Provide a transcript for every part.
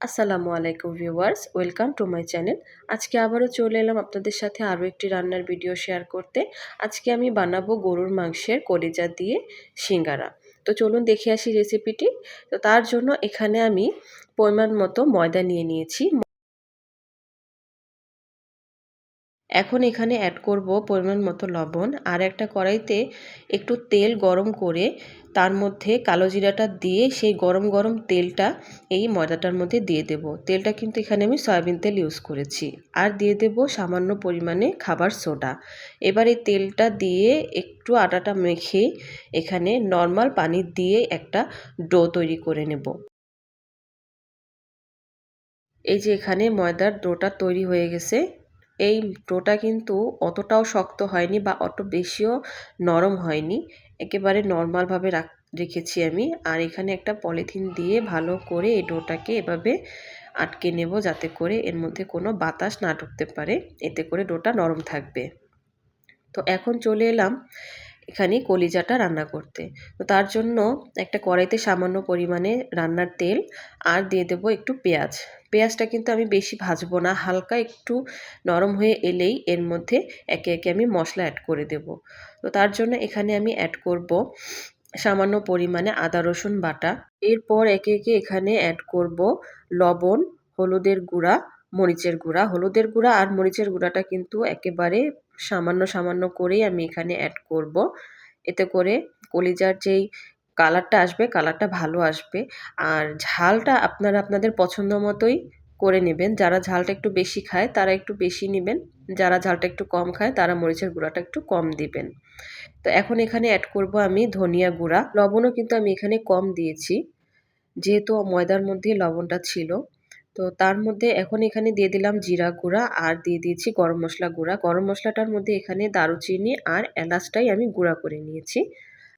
আসসালামু আলাইকুম viewers, welcome to my channel. আজকে আবারও চলে এলাম আপনাদের সাথে আরও একটি রান্নার ভিডিও শেয়ার করতে। আজকে আমি বানাবো গরুর মাংসের কলিজা দিয়ে সিঙ্গারা। তো চলুন দেখে আসি রেসিপিটি তো তার জন্য এখানে আমি পরিমাণ মতো ময়দা নিয়ে নিয়েছি। এখন এখানে অ্যাড করব পরিমাণ মতো লবণ আর একটা কড়াইতে একটু তেল গরম করে তার মধ্যে কালো জিরাটা দিয়ে সেই গরম গরম তেলটা এই ময়দাটার মধ্যে দিয়ে দেব। তেলটা কিন্তু এখানে আমি সয়াবিন তেল ইউজ করেছি। আর দিয়ে দেব সামান্য পরিমাণে খাবার সোডা। এবার এই তেলটা দিয়ে একটু আটাটা মেখে এখানে নর্মাল পানি দিয়ে একটা ডো তৈরি করে নেব। এই যে এখানে ময়দার ডোটা তৈরি হয়ে গেছে। এই ডোটা কিন্তু অতটাও শক্ত হয়নি বা অত বেশিও নরম হয়নি। একেবারে নর্মালভাবে রাখ, রেখেছি আমি। আর এখানে একটা পলিথিন দিয়ে ভালো করে এই ডোটাকে এভাবে আটকে নেব যাতে করে এর মধ্যে কোনো বাতাস না ঢুকতে পারে। এতে করে ডোটা নরম থাকবে। তো এখন চলে এলাম এখানে কলিজাটা রান্না করতে। তো তার জন্য একটা কড়াইতে সামান্য পরিমাণে রান্নার তেল আর দিয়ে দেবো একটু পেঁয়াজ। পেঁয়াজটা কিন্তু আমি বেশি ভাজবো না, হালকা একটু নরম হয়ে এলেই এর মধ্যে একে একে আমি মশলা অ্যাড করে দেব। তো তার জন্য এখানে আমি অ্যাড করব সামান্য পরিমাণে আদা, রসুন বাটা। এরপর একে একে এখানে অ্যাড করব লবণ, হলুদের গুঁড়া, মরিচের গুঁড়া। হলুদের গুঁড়া আর মরিচের গুঁড়াটা কিন্তু একেবারে সামান্য সামান্য করেই আমি এখানে অ্যাড করব। এতে করে কলিজার যেই কালারটা আসবে কালারটা ভালো আসবে। আর ঝালটা আপনারা আপনাদের পছন্দ মতোই করে নেবেন। যারা ঝালটা একটু বেশি খায়, তারা একটু বেশি নেবেন। যারা ঝালটা একটু কম খায়, তারা মরিচের গুঁড়াটা একটু কম দিবেন। তো এখন এখানে অ্যাড করব আমি ধনিয়া গুঁড়া। লবণও কিন্তু আমি এখানে কম দিয়েছি। যেহেতু ময়দার মধ্যে লবণটা ছিল। তো তার মধ্যে এখন এখানে দিয়ে দিলাম জিরা গুঁড়া আর দিয়ে দিয়েছি গরম মশলা গুঁড়া। গরম মশলাটার মধ্যে এখানে দারুচিনি আর এলাচটাই আমি গুঁড়া করে নিয়েছি।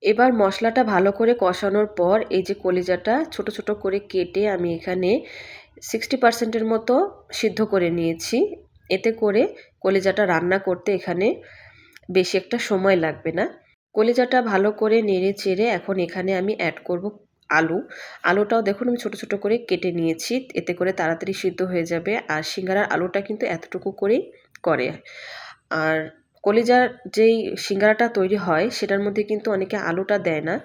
এবার মশলাটা ভালো করে কষানোর পর এই যে কলিজাটা ছোট ছোট করে কেটে আমি এখানে সিক্সটি পার্সেন্টের মতো সিদ্ধ করে নিয়েছি। এতে করে কলিজাটা রান্না করতে এখানে বেশি একটা সময় লাগবে না। কলিজাটা ভালো করে নেড়ে চেড়ে এখন এখানে আমি অ্যাড করব আলু। আলুটাও দেখুন আমি ছোট ছোট করে কেটে নিয়েছি। এতে করে তাড়াতাড়ি সিদ্ধ হয়ে যাবে। আর সিঙ্গারার আলুটা কিন্তু এতটুকু করেই করে। আর কলিজার যেই সিঙ্গারাটা তৈরি হয়, সেটার মধ্যে কিন্তু অনেকে আলুটা দেয় না।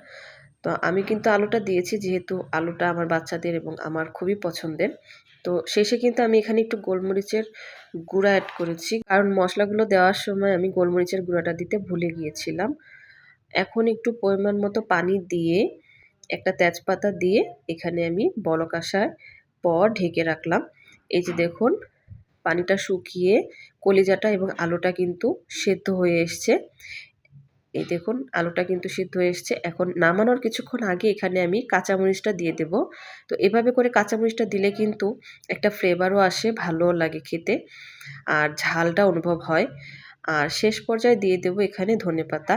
তো আমি কিন্তু আলুটা দিয়েছি, যেহেতু আলুটা আমার বাচ্চাদের এবং আমার খুবই পছন্দের। তো শেষে কিন্তু আমি এখানে একটু গোলমরিচের গুঁড়া অ্যাড করেছি। কারণ মশলাগুলো দেওয়ার সময় আমি গোলমরিচের গুঁড়াটা দিতে ভুলে গিয়েছিলাম। এখন একটু পরিমাণ মতো পানি দিয়ে একটা তেজপাতা দিয়ে এখানে আমি বলক আসার পর ঢেকে রাখলাম। এই যে দেখুন, পানিটা শুকিয়ে কলিজাটা এবং আলুটা কিন্তু সেদ্ধ হয়ে এসছে। এই দেখুন, আলুটা কিন্তু সিদ্ধ হয়ে এসছে। এখন নামানোর কিছুক্ষণ আগে এখানে আমি কাঁচামরিচটা দিয়ে দেব। তো এভাবে করে কাঁচামরিচটা দিলে কিন্তু একটা ফ্লেভারও আসে ভালো লাগে খেতে আর ঝালটা অনুভব হয়। আর শেষ পর্যায়ে দিয়ে দেব এখানে ধনে পাতা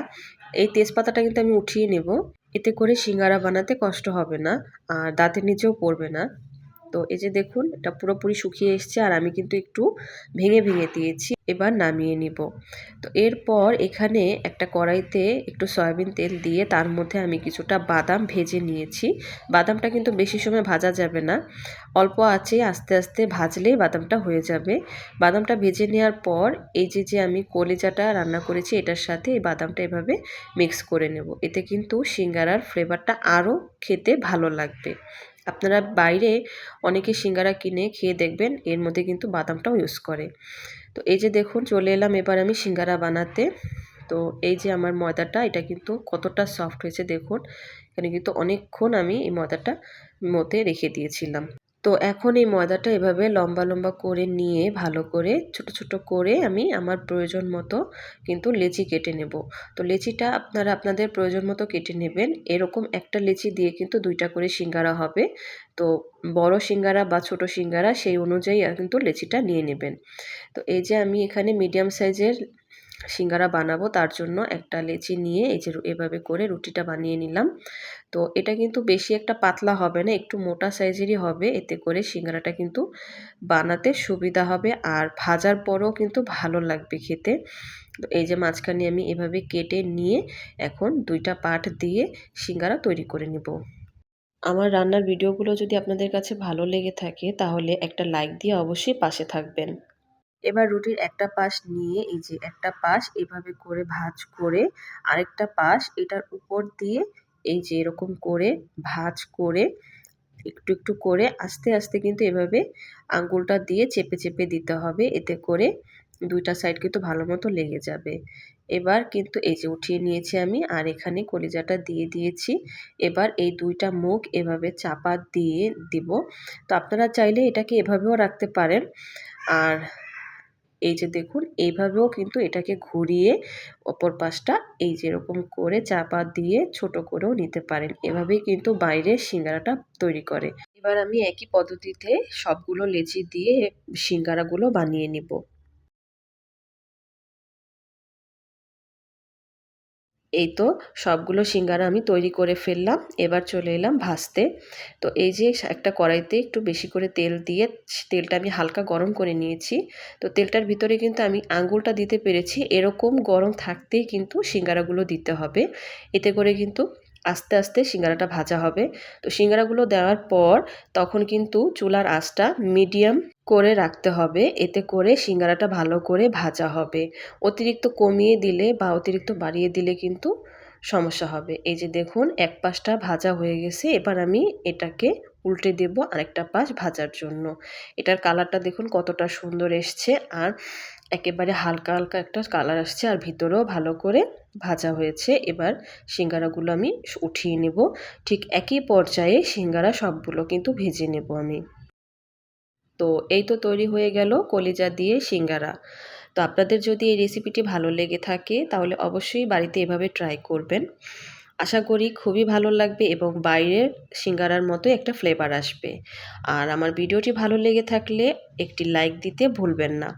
এই তেজপাতাটা কিন্তু আমি উঠিয়ে নেব। এতে করে সিঙ্গারা বানাতে কষ্ট হবে না আর দাঁতের নিচেও পড়বে না। তো এই যে দেখুন, এটা পুরোপুরি শুকিয়ে এসছে আর আমি কিন্তু একটু ভেঙে ভেঙে দিয়েছি, এবার নামিয়ে নিব। তো এরপর এখানে একটা কড়াইতে একটু সয়াবিন তেল দিয়ে তার মধ্যে আমি কিছুটা বাদাম ভেজে নিয়েছি। বাদামটা কিন্তু বেশি সময় ভাজা যাবে না, অল্প আছে, আস্তে আস্তে ভাজলেই বাদামটা হয়ে যাবে। বাদামটা ভেজে নেওয়ার পর এই যে যে আমি কলিজাটা রান্না করেছি এটার সাথে এই বাদামটা এভাবে মিক্স করে নেব। এতে কিন্তু সিঙ্গারার ফ্লেভারটা আরও খেতে ভালো লাগবে। আপনারা বাইরে অনেকে সিঙ্গারা কিনে খেয়ে দেখবেন, এর মধ্যে কিন্তু বাদামটাও ইউজ করে। তো এই যে দেখুন, চলে এলাম এবার আমি সিঙ্গারা বানাতে। তো এই যে আমার ময়দাটা, এটা কিন্তু কতটা সফট হয়েছে দেখুন। এখানে কিন্তু অনেকক্ষণ আমি এই ময়দাটা মতে রেখে দিয়েছিলাম। তো এখন এই ময়দাটা এভাবে লম্বা লম্বা করে নিয়ে ভালো করে, ছোট ছোট করে আমি আমার প্রয়োজন মতো কিন্তু লেচি কেটে নেব। তো লেচিটা আপনারা আপনাদের প্রয়োজন মতো কেটে নেবেন। এরকম একটা লেচি দিয়ে কিন্তু দুইটা করে সিঙ্গারা হবে। তো বড় সিঙ্গারা বা ছোট সিঙ্গারা সেই অনুযায়ী কিন্তু লেচিটা নিয়ে নেবেন। তো এই যে আমি এখানে মিডিয়াম সাইজের সিঙ্গারা বানাবো, তার জন্য একটা লেচি নিয়ে এই যে এভাবে করে রুটিটা বানিয়ে নিলাম। তো এটা কিন্তু বেশি একটা পাতলা হবে না, একটু মোটা সাইজেরই হবে, এতে করে সিঙ্গারাটা কিন্তু বানাতে সুবিধা হবে আর ভাজার পরও কিন্তু ভালো লাগবে খেতে। এই যে মাঝখানে আমি এভাবে কেটে নিয়ে এখন দুইটা পাট দিয়ে সিঙ্গারা তৈরি করে নেব। আমার রান্নার ভিডিওগুলো যদি আপনাদের কাছে ভালো লেগে থাকে, তাহলে একটা লাইক দিয়ে অবশ্যই পাশে থাকবেন। এবার রুটির একটা পাশ নিয়ে, এই যে একটা পাশ, এভাবে করে ভাঁজ করে আরেকটা পাশ, এটার উপর দিয়ে এই যে এরকম করে ভাঁজ করে একটু একটু করে আস্তে আস্তে কিন্তু এভাবে আঙ্গুলটা দিয়ে চেপে চেপে দিতে হবে। এতে করে দুইটা সাইড কিন্তু ভালো মতো লেগে যাবে। এবার কিন্তু এই যে উঠিয়ে নিয়েছি আমি আর এখানে কলিজাটা দিয়ে দিয়েছি। এবার এই দুইটা মুখ এভাবে চাপা দিয়ে দিব। তো আপনারা চাইলে এটাকে এভাবেও রাখতে পারেন। আর এই যে দেখুন, এইভাবেও কিন্তু এটাকে ঘুরিয়ে অপর পাশটা এই যেরকম করে চাপা দিয়ে ছোট করেও নিতে পারেন। এভাবেই কিন্তু বাইরে সিঙ্গারাটা তৈরি করে। এবার আমি একই পদ্ধতিতে সবগুলো লেচি দিয়ে সিঙ্গারাগুলো বানিয়ে নিব। এই তো সবগুলো সিঙ্গারা আমি তৈরি করে ফেললাম, এবার চলে এলাম ভাজতে। তো এই যে একটা কড়াইতে একটু বেশি করে তেল দিয়ে তেলটা আমি হালকা গরম করে নিয়েছি। তো তেলটার ভিতরে কিন্তু আমি আঙুলটা দিতে পেরেছি, এরকম গরম থাকতেই কিন্তু সিঙ্গারাগুলো দিতে হবে। এতে করে কিন্তু আস্তে আস্তে সিঙ্গারাটা ভাজা হবে। তো সিঙ্গারাগুলো দেওয়ার পর তখন কিন্তু চুলার আঁচটা মিডিয়াম করে রাখতে হবে। এতে করে সিঙ্গারাটা ভালো করে ভাজা হবে। অতিরিক্ত কমিয়ে দিলে বা অতিরিক্ত বাড়িয়ে দিলে কিন্তু সমস্যা হবে। এই যে দেখুন, এক পাশটা ভাজা হয়ে গেছে। এবার আমি এটাকে উল্টে দেব আরেকটা পাশ ভাজার জন্য। এটার কালারটা দেখুন কতটা সুন্দর এসছে। আর একেবারে হালকা হালকা একটা কালার আসছে আর ভিতরেও ভালো করে ভাজা হয়েছে। এবার সিঙ্গারাগুলো আমি উঠিয়ে নেব। ঠিক একই পর্যায়ে সিঙ্গারা সবগুলো কিন্তু ভেজে নেব আমি। তো এই তো তৈরি হয়ে গেল কলিজা দিয়ে সিঙ্গারা। তো আপনাদের যদি এই রেসিপিটি ভালো লেগে থাকে তাহলে অবশ্যই বাড়িতে এভাবে ট্রাই করবেন। আশা করি খুবই ভালো লাগবে এবং বাইরের সিঙ্গারার মতো একটা ফ্লেভার আসবে। আর আমার ভিডিওটি ভালো লেগে থাকলে একটি লাইক দিতে ভুলবেন না।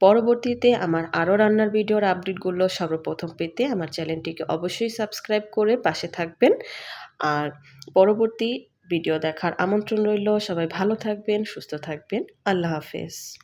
পরবর্তীতে আমার আরও রান্নার ভিডিওর আপডেটগুলো সর্বপ্রথম পেতে আমার চ্যানেলটিকে অবশ্যই সাবস্ক্রাইব করে পাশে থাকবেন। আর পরবর্তী ভিডিও দেখার আমন্ত্রণ রইল। সবাই ভালো থাকবেন, সুস্থ থাকবেন। আল্লাহ হাফেজ।